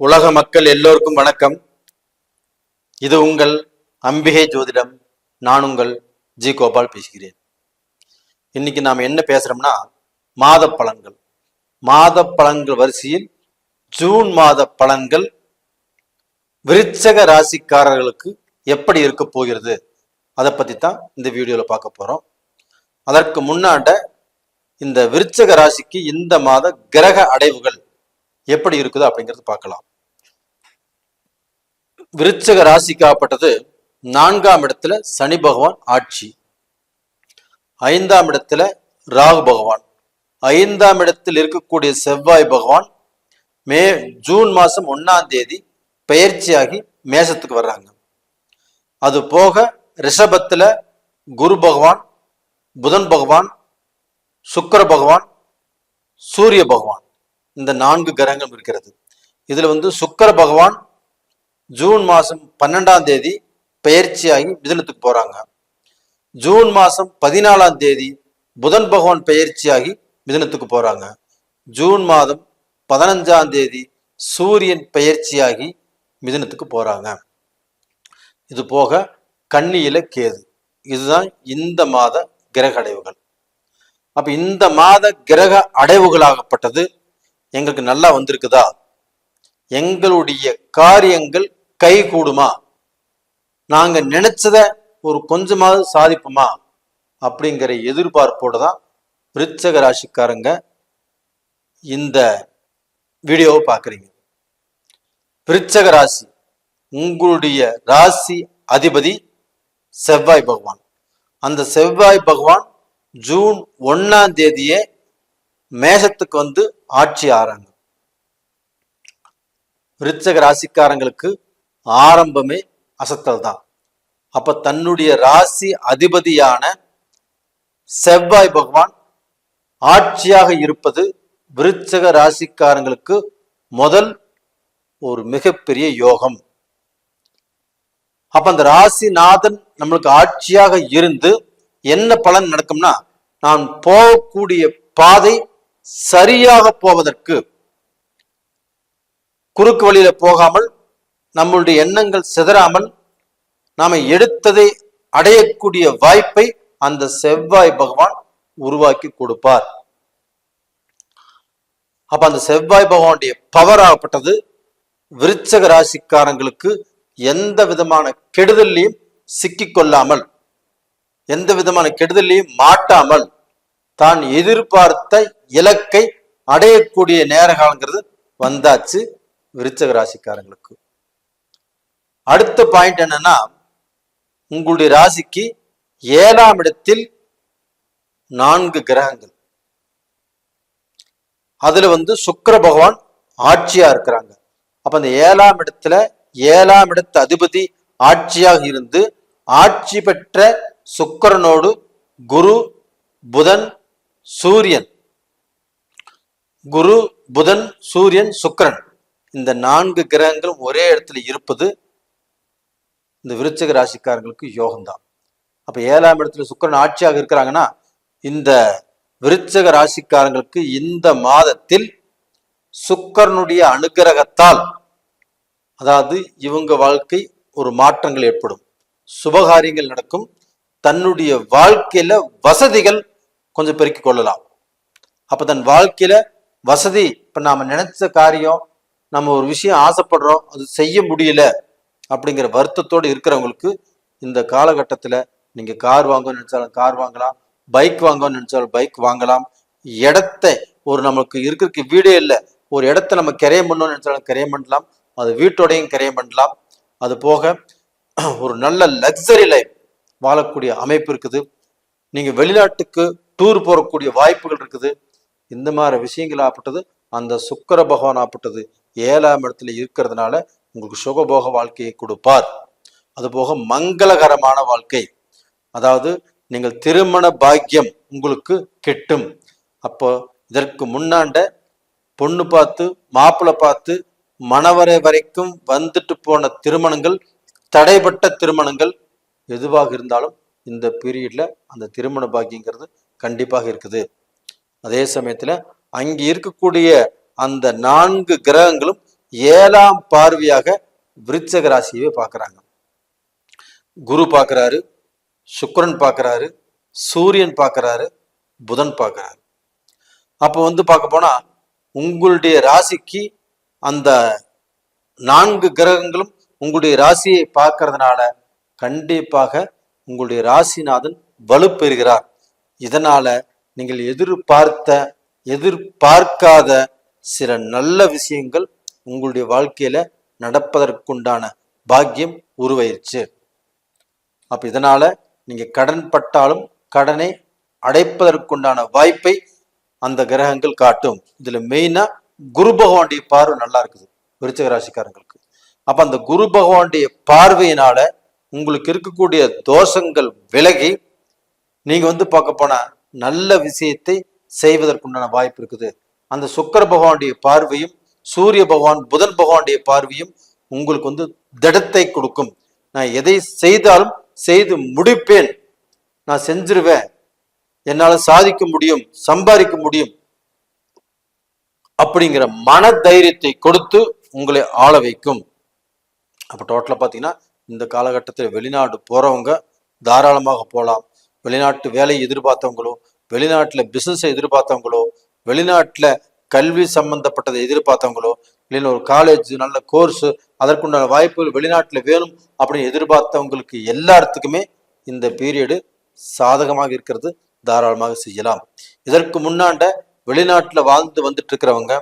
உலக மக்கள் எல்லோருக்கும் வணக்கம். இது உங்கள் அம்பிகை ஜோதிடம். நான் உங்கள் ஜி கோபால் பேசுகிறேன். இன்னைக்கு நாம் என்ன பேசுறோம்னா மாத பலன்கள். மாத பலன்கள் வரிசையில் ஜூன் மாத பலன்கள் விருச்சக ராசிக்காரர்களுக்கு எப்படி இருக்க போகிறது? அதை பத்தி தான் இந்த வீடியோல பார்க்க போறோம். அதற்கு முன்னாட இந்த விருச்சக ராசிக்கு இந்த மாத கிரக அடைவுகள் எப்படி இருக்குது அப்படிங்கிறது பார்க்கலாம். விருச்சக ராசிக்காப்பட்டது நான்காம் இடத்துல சனி பகவான் ஆட்சி. ஐந்தாம் இடத்துல ராகு பகவான். ஐந்தாம் இடத்தில் இருக்கக்கூடிய செவ்வாய் பகவான் மே ஜூன் மாசம் ஒன்னாம் தேதி பெயர்ச்சியாகி மேசத்துக்கு வர்றாங்க. அது போக ரிஷபத்துல குரு பகவான் புதன் பகவான் சுக்கர பகவான் சூரிய பகவான். இந்த நான்கு கிரகங்கள் இருக்கிறது. இதுல வந்து சுக்கர பகவான் ஜூன் மாதம் பன்னெண்டாம் தேதி பெயர்ச்சியாகி மிதுனத்துக்கு போகிறாங்க ஜூன் மாதம் பதினாலாம் தேதி புதன் பகவான் பெயர்ச்சியாகி மிதுனத்துக்கு போகிறாங்க ஜூன் மாதம் பதினஞ்சாம் தேதி சூரியன் பெயர்ச்சியாகி மிதுனத்துக்கு போகிறாங்க இது போக கன்னியில கேது. இதுதான் இந்த மாத கிரக அடைவுகள். அப்போ இந்த மாத கிரக அடைவுகளாகப்பட்டது எங்களுக்கு நல்லா வந்திருக்குதா? எங்களுடைய காரியங்கள் கை கூடுமா? நாங்க நினைச்சத ஒரு கொஞ்சமாவது சாதிப்போமா? அப்படிங்கிற எதிர்பார்ப்போடு தான் விருச்சக ராசிக்காரங்க இந்த வீடியோவை பார்க்குறீங்க. விருச்சக ராசி உங்களுடைய ராசி அதிபதி செவ்வாய் பகவான். அந்த செவ்வாய் பகவான் ஜூன் ஒன்னாம் தேதியே மேஷத்துக்கு வந்து ஆட்சி ஆறாங்க. விருச்சக ராசிக்காரங்களுக்கு ஆரம்பமே அசத்தல் தான் அப்ப தன்னுடைய ராசி அதிபதியான செவ்வாய் பகவான் ஆட்சியாக இருப்பது விருச்சக ராசிக்காரங்களுக்கு முதல் ஒரு மிகப்பெரிய யோகம். அப்ப அந்த ராசிநாதன் நம்மளுக்கு ஆட்சியாக இருந்து என்ன பலன் நடக்கும்னா நான் போகக்கூடிய பாதை சரியாக போவதற்கு குறுக்கு வழியில போகாமல் நம்மளுடைய எண்ணங்கள் சிதறாமல் நாம எடுத்ததை அடையக்கூடிய வாய்ப்பை அந்த செவ்வாய் பகவான் உருவாக்கி கொடுப்பார். அப்ப அந்த செவ்வாய் பகவானுடைய பவர் ஆகப்பட்டது விருச்சக ராசிக்காரங்களுக்கு எந்த விதமான கெடுதல்லையும் சிக்கிக்கொள்ளாமல் எந்த விதமான கெடுதலையும் மாட்டாமல் தான் எதிர்பார்த்த இலக்கை அடையக்கூடிய நேரகாலங்கிறது வந்தாச்சு விருச்சக ராசிக்காரங்களுக்கு. அடுத்த பாயிண்ட் என்னன்னா உங்களுடைய ராசிக்கு ஏழாம் இடத்தில் நான்கு கிரகங்கள். அதுல வந்து சுக்கர பகவான் ஆட்சியா இருக்கிறாங்க. அப்ப அந்த ஏழாம் இடத்துல ஏழாம் இடத்து அதிபதி ஆட்சியாக இருந்து ஆட்சி பெற்ற சுக்கரனோடு குரு புதன் சூரியன். குரு புதன் சூரியன் சுக்கிரன். இந்த நான்கு கிரகங்களும் ஒரே இடத்துல இருப்பது இந்த விருச்சக ராசிக்காரங்களுக்கு யோகம்தான். அப்போ ஏழாம் இடத்துல சுக்கரன் ஆட்சியாக இருக்கிறாங்கன்னா இந்த விருச்சக ராசிக்காரங்களுக்கு இந்த மாதத்தில் சுக்கரனுடைய அனுகிரகத்தால் அதாவது இவங்க வாழ்க்கை ஒரு மாற்றங்கள் ஏற்படும். சுபகாரியங்கள் நடக்கும். தன்னுடைய வாழ்க்கையில வசதிகள் கொஞ்சம் பெருக்கிக் கொள்ளலாம். அப்ப தன் வாழ்க்கையில வசதி இப்ப நாம நினைச்ச காரியம் நம்ம ஒரு விஷயம் ஆசைப்படுறோம் அது செய்ய முடியல அப்படிங்கிற வருத்தத்தோடு இருக்கிறவங்களுக்கு இந்த காலகட்டத்தில் நீங்கள் கார் வாங்கணும்னு நினச்சாலும் கார் வாங்கலாம் பைக் வாங்கணும்னு நினச்சாலும் பைக் வாங்கலாம். இடத்த ஒரு நமக்கு இருக்கிறதுக்கு வீடே இல்லை. ஒரு இடத்த நம்ம கிரையம் பண்ணணும்னு நினச்சாலும் கிரையம் பண்ணலாம். அது வீட்டோடையும் கிரையம் பண்ணலாம். அது போக ஒரு நல்ல லக்ஸரி லைஃப் வாழக்கூடிய அமைப்பு இருக்குது. நீங்கள் வெளிநாட்டுக்கு டூர் போகக்கூடிய வாய்ப்புகள் இருக்குது. இந்த மாதிரி விஷயங்கள் ஆப்பட்டது அந்த சுக்கர பகவான் ஆப்பட்டது ஏழாம் இடத்துல இருக்கிறதுனால உங்களுக்கு சுகபோக வாழ்க்கையை கொடுப்பார். அதுபோக மங்களகரமான வாழ்க்கை. அதாவது நீங்கள் திருமண பாக்கியம் உங்களுக்கு கிட்டும். அப்போ இதற்கு முன்னாண்ட பொண்ணு பார்த்து மாப்பிள்ளை பார்த்து மணவரை வரைக்கும் வந்துட்டு போன திருமணங்கள் தடைப்பட்ட திருமணங்கள் எதுவாக இருந்தாலும் இந்த பீரியட்ல அந்த திருமண பாக்கியங்கிறது கண்டிப்பாக இருக்குது. அதே சமயத்துல அங்கே இருக்கக்கூடிய அந்த நான்கு கிரகங்களும் ஏழாம் பார்வையாக விருச்சக ராசியவே பார்க்கறாங்க. குரு பார்க்குறாரு சுக்கரன் பார்க்குறாரு சூரியன் பார்க்கறாரு புதன் பார்க்கறாரு. அப்போ வந்து பார்க்க போனால் உங்களுடைய ராசிக்கு அந்த நான்கு கிரகங்களும் உங்களுடைய ராசியை பார்க்கறதுனால கண்டிப்பாக உங்களுடைய ராசிநாதன் வலுப்பெறுகிறார். இதனால நீங்கள் எதிர்பார்த்த எதிர்பார்க்காத சில நல்ல விஷயங்கள் உங்களுடைய வாழ்க்கையில நடப்பதற்குண்டான பாக்கியம் உருவாயிருச்சு. அப்ப இதனால நீங்க கடன் பட்டாலும் கடனை அடைப்பதற்குண்டான வாய்ப்பை அந்த கிரகங்கள் காட்டும். இதுல மெயினா குரு பகவானுடைய பார்வை நல்லா இருக்குது விருச்சிக ராசிக்காரங்களுக்கு. அப்ப அந்த குரு பகவானுடைய பார்வையினால உங்களுக்கு இருக்கக்கூடிய தோஷங்கள் விலகி நீங்க வந்து பார்க்க போனா நல்ல விஷயத்தை செய்வதற்குண்டான வாய்ப்பு இருக்குது. அந்த சுக்கர பகவானுடைய பார்வையும் சூரிய பகவான் புதன் பகவானுடைய பார்வையும் உங்களுக்கு வந்து திடத்தை கொடுக்கும். நான் எதை செய்தாலும் செய்து முடிப்பேன். நான் செஞ்சிருவேன். என்னால சாதிக்க முடியும் சம்பாதிக்க முடியும் அப்படிங்கிற மன தைரியத்தை கொடுத்து உங்களை ஆள வைக்கும். அப்போ டோட்டலா பார்த்தீங்கன்னா இந்த காலகட்டத்தில் வெளிநாடு போறவங்க தாராளமாக போகலாம் வெளிநாட்டு வேலையை எதிர்பார்த்தவங்களோ வெளிநாட்டில் பிஸ்னஸை எதிர்பார்த்தவங்களோ வெளிநாட்டில் கல்வி சம்பந்தப்பட்டதை எதிர்பார்த்தவங்களோ இல்லைன்னா ஒரு காலேஜ் நல்ல கோர்ஸ் அதற்குண்டான வாய்ப்புகள் வெளிநாட்டில் வேணும் அப்படின்னு எதிர்பார்த்தவங்களுக்கு எல்லாத்துக்குமே இந்த பீரியடு சாதகமாக இருக்கிறது தாராளமாக செய்யலாம். இதற்கு முன்னாண்ட வெளிநாட்டில் வாழ்ந்து வந்துட்டு இருக்கிறவங்க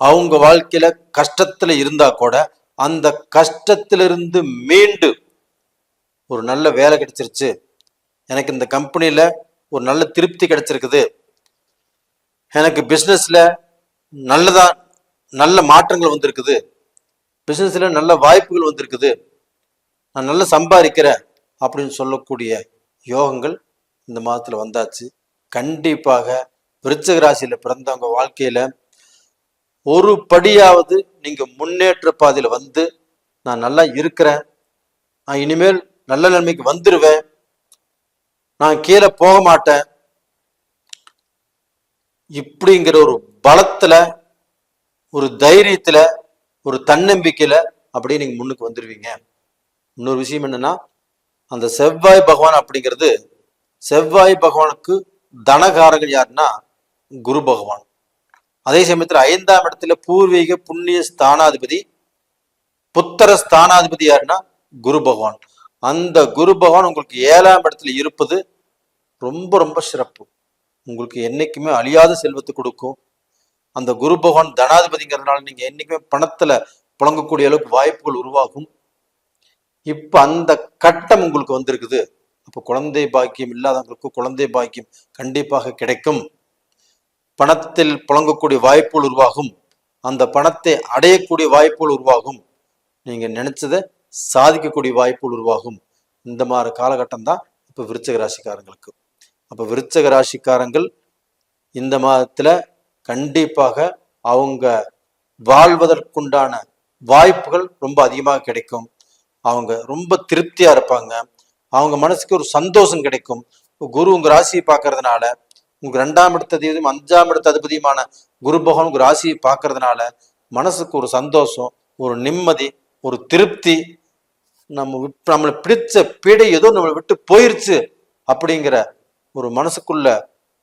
அவங்க வாழ்க்கையில கஷ்டத்துல இருந்தா கூட அந்த கஷ்டத்திலிருந்து மீண்டு ஒரு நல்ல வேலை கிடைச்சிருச்சு. எனக்கு இந்த கம்பெனியில ஒரு நல்ல திருப்தி கிடைச்சிருக்குது. எனக்கு பிஸ்னஸில் நல்லதா நல்ல மாற்றங்கள் வந்திருக்குது. பிஸ்னஸில் நல்ல வாய்ப்புகள் வந்திருக்குது. நான் நல்லா சம்பாதிக்கிறேன் அப்படின்னு சொல்லக்கூடிய யோகங்கள் இந்த மாதத்தில் வந்தாச்சு. கண்டிப்பாக விருச்சக ராசியில் பிறந்தவங்க வாழ்க்கையில் ஒரு படியாவது நீங்கள் முன்னேற்ற பாதையில் வந்து நான் நல்லா இருக்கிறேன். நான் இனிமேல் நல்ல நிலைமைக்கு வந்துடுவேன் நான் கீழே போக மாட்டேன். இப்படிங்கிற ஒரு பலத்துல ஒரு தைரியத்துல ஒரு தன்னம்பிக்கையில அப்படியே நீங்க முன்னுக்கு வந்துடுவீங்க இன்னொரு விஷயம் என்னன்னா அந்த செவ்வாய் பகவான் அப்படிங்கிறது செவ்வாய் பகவானுக்கு தனகாரங்கள் யாருன்னா குரு பகவான். அதே சமயத்தில் ஐந்தாம் இடத்துல பூர்வீக புண்ணிய ஸ்தானாதிபதி புத்தர ஸ்தானாதிபதி யாருன்னா குரு பகவான். அந்த குரு பகவான் உங்களுக்கு ஏழாம் இடத்துல இருப்பது ரொம்ப ரொம்ப சிறப்பு. உங்களுக்கு என்றைக்குமே அழியாத செல்வத்தை கொடுக்கும். அந்த குரு பகவான் தனாதிபதிங்கிறதுனால நீங்கள் என்னைக்குமே பணத்தில் புழங்கக்கூடிய அளவுக்கு வாய்ப்புகள் உருவாகும். இப்போ அந்த கட்டம் உங்களுக்கு வந்திருக்குது. அப்போ குழந்தை பாக்கியம் இல்லாதவங்களுக்கு குழந்தை பாக்கியம் கண்டிப்பாக கிடைக்கும். பணத்தில் புழங்கக்கூடிய வாய்ப்புகள் உருவாகும். அந்த பணத்தை அடையக்கூடிய வாய்ப்புகள் உருவாகும். நீங்கள் நினைச்சதை சாதிக்கக்கூடிய வாய்ப்புகள் உருவாகும். இந்த மாதிரி காலகட்டம் தான் இப்போ விருச்சக ராசிக்காரங்களுக்கு. அப்போ விருச்சக ராசிக்காரங்கள் இந்த மாதத்தில் கண்டிப்பாக அவங்க வாழ்வதற்குண்டான வாய்ப்புகள் ரொம்ப அதிகமாக கிடைக்கும். அவங்க ரொம்ப திருப்தியாக இருப்பாங்க. அவங்க மனசுக்கு ஒரு சந்தோஷம் கிடைக்கும். குரு உங்க ராசியை பார்க்கறதுனால உங்க ரெண்டாம் இடத்த அதிபதியும் அஞ்சாம் இடத்த அதிபதியுமான குரு பகவான் உங்க ராசியை பார்க்கறதுனால மனசுக்கு ஒரு சந்தோஷம் ஒரு நிம்மதி ஒரு திருப்தி. நம்ம விட்- நம்மளை பிடிச்ச பீடை ஏதோ நம்மளை விட்டு போயிருச்சு அப்படிங்கிற ஒரு மனசுக்குள்ள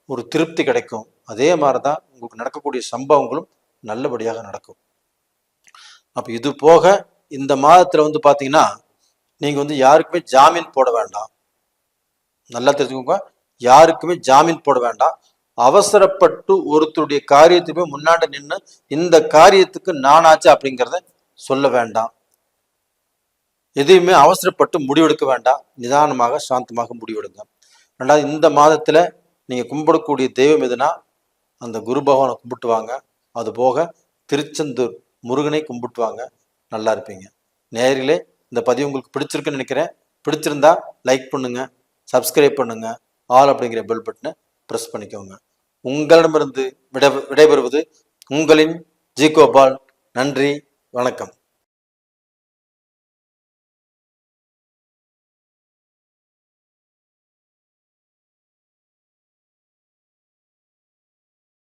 ஒரு திருப்தி கிடைக்கும். அதே மாதிரி தான் உங்களுக்கு நடக்கக்கூடிய சம்பவங்களும் நல்லபடியாக நடக்கும். அப்போ இது போக இந்த மாதத்தில் வந்து பார்த்தீங்கன்னா நீங்கள் வந்து யாருக்குமே ஜாமீன் போட வேண்டாம். நல்லா தெரிஞ்சுக்கோங்க. யாருக்குமே ஜாமீன் போட வேண்டாம். அவசரப்பட்டு ஒருத்தருடைய காரியத்துக்கு முன்னாடி நின்று இந்த காரியத்துக்கு நானாச்சு அப்படிங்கிறத சொல்ல வேண்டாம். எதையுமே அவசரப்பட்டு முடிவெடுக்க வேண்டாம். நிதானமாக சாந்தமாக முடிவெடுங்க. ரெண்டாவது இந்த மாதத்தில் நீங்கள் கும்பிடக்கூடிய தெய்வம் எதுனா அந்த குரு பகவானை கும்பிட்டு வாங்க அது போக திருச்செந்தூர் முருகனை கும்பிட்டு வாங்க நல்லா இருப்பீங்க. நேரிலே இந்த பதிவு உங்களுக்கு பிடிச்சிருக்குன்னு நினைக்கிறேன். பிடிச்சிருந்தா லைக் பண்ணுங்கள் சப்ஸ்கிரைப் பண்ணுங்கள் ஆல் அப்படிங்கிற பெல் பட்டனை ப்ரெஸ் பண்ணிக்கோங்க. உங்களிடமிருந்து விடை விடைபெறுவது உங்களின் ஜி கோபால். நன்றி வணக்கம்.